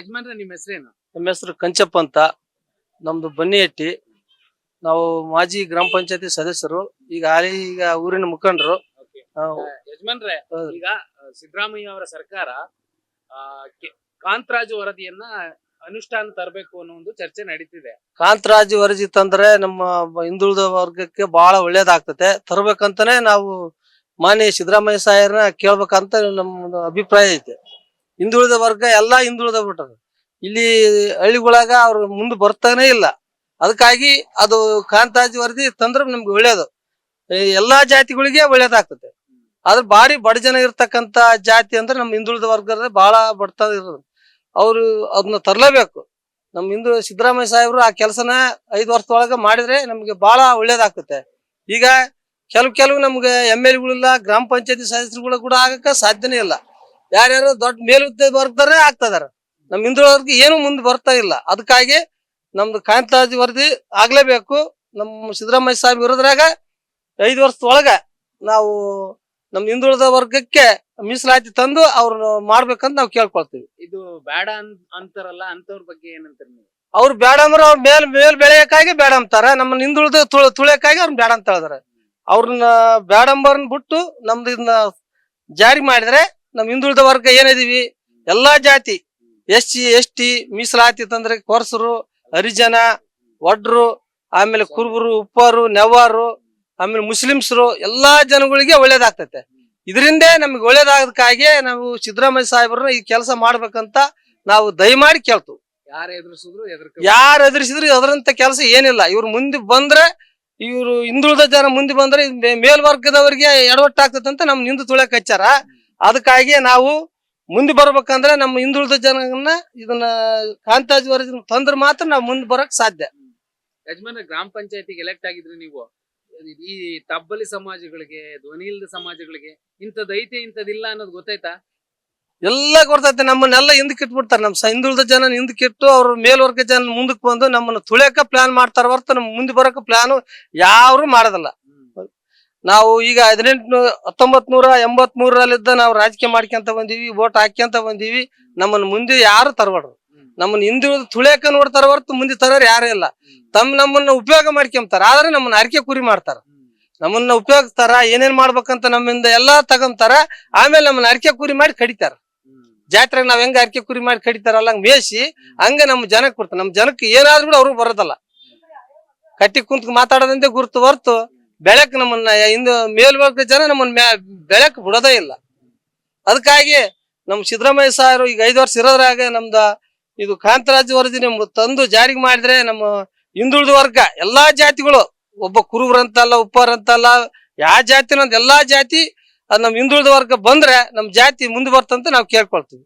ಯಜಮಾನ್ರೆ ನಿಮ್ಮ ಹೆಸರೇನು? ನಮ್ಮ ಹೆಸರು ಕಂಚಪ್ಪ ಅಂತ. ನಮ್ದು ಬನ್ನಿಹಟ್ಟಿ ನಾವು ಮಾಜಿ ಗ್ರಾಮ ಪಂಚಾಯತಿ ಸದಸ್ಯರು. ಈಗ ಹಾಲಿ ಈಗ ಊರಿನ ಮುಖಂಡರು. ನಾವು ಯಜಮಾನ್ರೆ ಹೌದು. ಈಗ ಸಿದ್ದರಾಮಯ್ಯ ಅವರ ಸರ್ಕಾರ ಆ, ಕೆ- ಕಾಂತರಾಜು ವರದಿಯನ್ನ ಅನುಷ್ಠಾನ ತರಬೇಕು ಅನ್ನೋ ಒಂದು ಚರ್ಚೆ ನಡೀತಿದೆ. ಕಾಂತರಾಜ್ ವರದಿ ತಂದ್ರೆ ನಮ್ಮ ಬ- ಹಿಂದುಳಿದ ವರ್ಗಕ್ಕೆ ಬಹಳ ಒಳ್ಳೇದಾಗ್ತತೆ. ತರ್ಬೇಕಂತಾನೆ ನಾವು ಮಾನ್ಯ ಸಿದ್ದರಾಮಯ್ಯ ಸಾಯರ್ನ ಕೇಳ್ಬೇಕಂತ ನಮ್ಮ ಅಭಿಪ್ರಾಯ ಐತೆ. ಹಿಂದುಳಿದ ವರ್ಗ ಎಲ್ಲ ಹಿಂದುಳಿದ ಬಿಟ್ಟದ. ಇಲ್ಲಿ ಹಳ್ಳಿಗಳಾಗ ಅವ್ರು ಮುಂದೆ ಬರ್ತಾನೆ ಇಲ್ಲ. ಅದಕ್ಕಾಗಿ ಅದು ಕಾಂತಾಜಿ ವರದಿ ತಂದ್ರೆ ನಮ್ಗೆ ಒಳ್ಳೇದು. ಎಲ್ಲಾ ಜಾತಿಗಳಿಗೆ ಒಳ್ಳೇದಾಗ್ತದೆ. ಆದ್ರೆ ಭಾರಿ ಬಡ ಜನ ಇರ್ತಕ್ಕಂತ ಜಾತಿ ಅಂದ್ರೆ ನಮ್ಮ ಹಿಂದುಳಿದ ವರ್ಗದ ಬಹಳ ಬಡತನ ಇರೋದು ಅವ್ರು ಅದನ್ನ ತರಲೇಬೇಕು. ನಮ್ಮ ಹಿಂದೂ ಸಿದ್ದರಾಮಯ್ಯ ಸಾಹೇಬ್ರು ಆ ಕೆಲಸನ ಐದು ವರ್ಷದೊಳಗೆ ಮಾಡಿದ್ರೆ ನಮ್ಗೆ ಬಹಳ ಒಳ್ಳೇದಾಗ್ತದೆ. ಈಗ ಕೆಲವು ಕೆಲವು ನಮ್ಗೆ ಎಂ ಎಲ್ ಗಳಿಲ್ಲ ಗ್ರಾಮ ಪಂಚಾಯತಿ ಸದಸ್ಯರುಗಳು ಕೂಡ ಆಗಕ್ಕೆ ಸಾಧ್ಯನೇ ಇಲ್ಲ. ಯಾರ್ಯಾರು ದೊಡ್ಡ ಮೇಲುದ್ದ ಬರ್ತಾರೆ ಆಗ್ತದಾರ. ನಮ್ಮ ಹಿಂದುಳಿದವ್ರಿಗೆ ಏನು ಮುಂದೆ ಬರ್ತಾ ಇಲ್ಲ. ಅದಕ್ಕಾಗಿ ನಮ್ದು ಕಾಂತಾಜಿ ವರದಿ ಆಗ್ಲೇಬೇಕು. ನಮ್ಮ ಸಿದ್ದರಾಮಯ್ಯ ಸಾಹೇಬ್ ಇರೋದ್ರಾಗ ಐದು ವರ್ಷದೊಳಗ ನಾವು ನಮ್ಮ ಹಿಂದುಳಿದ ವರ್ಗಕ್ಕೆ ಮೀಸಲಾತಿ ತಂದು ಅವ್ರು ಮಾಡ್ಬೇಕಂತ ನಾವು ಕೇಳ್ಕೊಳ್ತೀವಿ. ಇದು ಬೇಡ ಅಂತಾರಲ್ಲ ಅಂತವ್ರ ಬಗ್ಗೆ ಏನಂತಾರೆ ನೀವು? ಅವ್ರು ಬೇಡ ಅಂದ್ರೆ ಅವ್ರ ಮೇಲ್ ಮೇಲ್ ಬೆಳೆಯಕ್ಕಾಗಿ ಬೇಡ ಅಂತಾರ. ನಮ್ಮ ಹಿಂದುಳಿದ ತುಳ ತುಳಿಯಕ್ಕಾಗಿ ಅವ್ರನ್ನ ಬೇಡ ಅಂತ ಹೇಳಿದಾರೆ. ಅವ್ರನ್ನ ಬೇಡಂಬರ್ನ ಬಿಟ್ಟು ನಮ್ದು ಇದನ್ನ ಜಾರಿ ಮಾಡಿದ್ರೆ ನಮ್ ಹಿಂದುಳಿದ ವರ್ಗ ಏನಿದೀವಿ? ಎಲ್ಲಾ ಜಾತಿ. ಎಸ್ ಸಿ ಎಸ್ ಟಿ ಮೀಸಲಾತಿ ತಂದ್ರೆ ಕೊರಸರು ಹರಿಜನ ಒಡ್ರು ಆಮೇಲೆ ಕುರುಬರು ಉಪ್ಪಾರು ನೆವಾರು ಆಮೇಲೆ ಮುಸ್ಲಿಮ್ಸರು ಎಲ್ಲಾ ಜನಗಳಿಗೆ ಒಳ್ಳೇದಾಗ್ತೈತೆ. ಇದರಿಂದೇ ನಮ್ಗೆ ಒಳ್ಳೇದಾಗದಕ್ಕಾಗಿ ನಾವು ಸಿದ್ದರಾಮಯ್ಯ ಸಾಹೇಬ್ರನ್ನ ಈ ಕೆಲಸ ಮಾಡ್ಬೇಕಂತ ನಾವು ದಯಮಾಡಿ ಕೇಳ್ತು ಯಾರು ಎದುರಿಸಿದ್ರು ಎದುರು ಯಾರು ಎದುರಿಸಿದ್ರು ಅದರಂತ ಕೆಲಸ ಏನಿಲ್ಲ. ಇವ್ರು ಮುಂದೆ ಬಂದ್ರೆ ಇವ್ರು ಹಿಂದುಳಿದ ಜನ ಮುಂದೆ ಬಂದ್ರೆ ಮೇಲ್ವರ್ಗದವರಿಗೆ ಎಡವಟ್ಟಾಗ್ತದೆ ಅಂತ ನಮ್ ನಿಂದು ತುಳಿಯಕ್ ಹಚ್ಚಾರ. ಅದಕ್ಕಾಗಿ ನಾವು ಮುಂದೆ ಬರ್ಬೇಕಂದ್ರೆ ನಮ್ಮ ಹಿಂದುಳಿದ ಜನಗಳನ್ನ ಇದನ್ನ ಕಾಂತಾಜ್ ವರದಿ ತಂದ್ರೆ ಮಾತ್ರ ನಾವು ಮುಂದೆ ಬರಕ್ ಸಾಧ್ಯ. ಯಜಮಾನ ಗ್ರಾಮ ಪಂಚಾಯತಿಗೆ ಎಲೆಕ್ಟ್ ಆಗಿದ್ರಿ ನೀವು. ಈ ತಬ್ಬಲಿ ಸಮಾಜಗಳಿಗೆ ಧ್ವನಿ ಇಲ್ಲದ ಸಮಾಜಗಳಿಗೆ ಇಂಥದ್ದು ಐತೆ ಇಂಥದ್ದಿಲ್ಲ ಅನ್ನೋದು ಗೊತ್ತಾಯ್ತಾ? ಎಲ್ಲ ಗೊತ್ತೈತೆ ನಮ್ಮನ್ನೆಲ್ಲ ಹಿಂದಕ್ಕೆ ಇಟ್ಬಿಡ್ತಾರೆ. ನಮ್ಮ ಹಿಂದುಳಿದ ಜನ ಹಿಂದಕ್ಕೆ ಇಟ್ಟು ಅವ್ರ ಮೇಲ್ವರ್ಗ ಜನ ಮುಂದಕ್ಕೆ ಬಂದು ನಮ್ಮನ್ನ ತುಳಿಯಕ ಪ್ಲಾನ್ ಮಾಡ್ತಾರ ಹೊರತು ನಮ್ ಮುಂದೆ ಬರೋಕೆ ಪ್ಲಾನ್ ಯಾರು ಮಾಡೋದಿಲ್ಲ. ನಾವು ಈಗ ಹದಿನೆಂಟು ಹತ್ತೊಂಬತ್ ನೂರ ಎಂಬತ್ ಮೂರಲ್ಲಿದ್ದ ನಾವು ರಾಜಕೀಯ ಮಾಡ್ಕೊಂತ ಬಂದೀವಿ ವೋಟ್ ಹಾಕ್ಯಂತ ಬಂದೀವಿ. ನಮ್ಮನ್ನ ಮುಂದೆ ಯಾರು ತರಬಾರ್ದು? ನಮ್ಮನ್ನ ಹಿಂದುಳಿದ ತುಳಿಯಕ ನೋಡ್ತಾರ ಹೊರತು ಮುಂದೆ ತರೋರು ಯಾರು ಇಲ್ಲ. ತಮ್ಮ ನಮ್ಮನ್ನ ಉಪಯೋಗ ಮಾಡ್ಕೊಂತಾರ ಆದ್ರೆ ನಮ್ಮನ್ನ ಅರಿಕೆ ಕುರಿ ಮಾಡ್ತಾರ. ನಮ್ಮನ್ನ ಉಪಯೋಗಿಸ್ತಾರ, ಏನೇನ್ ಮಾಡ್ಬೇಕಂತ ನಮ್ಮಿಂದ ಎಲ್ಲಾ ತಗೊಂತಾರ ಆಮೇಲೆ ನಮ್ಮನ್ನ ಅರಿಕೆ ಕುರಿ ಮಾಡಿ ಕಡಿತಾರ. ಜಾತ್ರೆಗೆ ನಾವ್ ಹೆಂಗ ಅರಿಕೆ ಕುರಿ ಮಾಡಿ ಕಡಿತಾರಲ್ಲ ಹಂಗ ಮೇಯಿಸಿ, ಹಂಗ ನಮ್ಮ ಜನಕ್ಕೆ ಕೊಡ್ತಾರೆ ನಮ್ಮ ಜನಕ್ಕೆ ಏನಾದ್ರು ಕೂಡ ಅವ್ರು ಬರೋದಲ್ಲ. ಕಟ್ಟಿ ಕುಂತ್ ಮಾತಾಡೋದಂತೆ ಗುರುತು ಹೊರ್ತು ಬೆಳಕ್ ನಮ್ಮನ್ನ ಇಂದು ಮೇಲ್ವರ್ಗ ಜನ ನಮ್ಮನ್ನ ಬೆಳಕ್ ಬಿಡೋದೇ ಇಲ್ಲ. ಅದಕ್ಕಾಗಿ ನಮ್ ಸಿದ್ದರಾಮಯ್ಯ ಸಾರು ಈಗ ಐದು ವರ್ಷ ಇರೋದ್ರಾಗ ನಮ್ದ ಇದು ಕಾಂತರಾಜ್ ವರದಿ ನಮ್ಗೆ ತಂದು ಜಾರಿಗೆ ಮಾಡಿದ್ರೆ ನಮ್ಮ ಹಿಂದುಳಿದ ವರ್ಗ, ಎಲ್ಲಾ ಜಾತಿಗಳು, ಒಬ್ಬ ಕುರುಬರಂತಲ್ಲ, ಉಪ್ಪರಂತಲ್ಲ ಯಾವ ಜಾತಿನ ಎಲ್ಲಾ ಜಾತಿ ಅದ್ ನಮ್ ಹಿಂದುಳಿದ ವರ್ಗ ಬಂದ್ರೆ ನಮ್ ಜಾತಿ ಮುಂದೆ ಬರ್ತಂತ ನಾವು ಕೇಳ್ಕೊಳ್ತೀವಿ.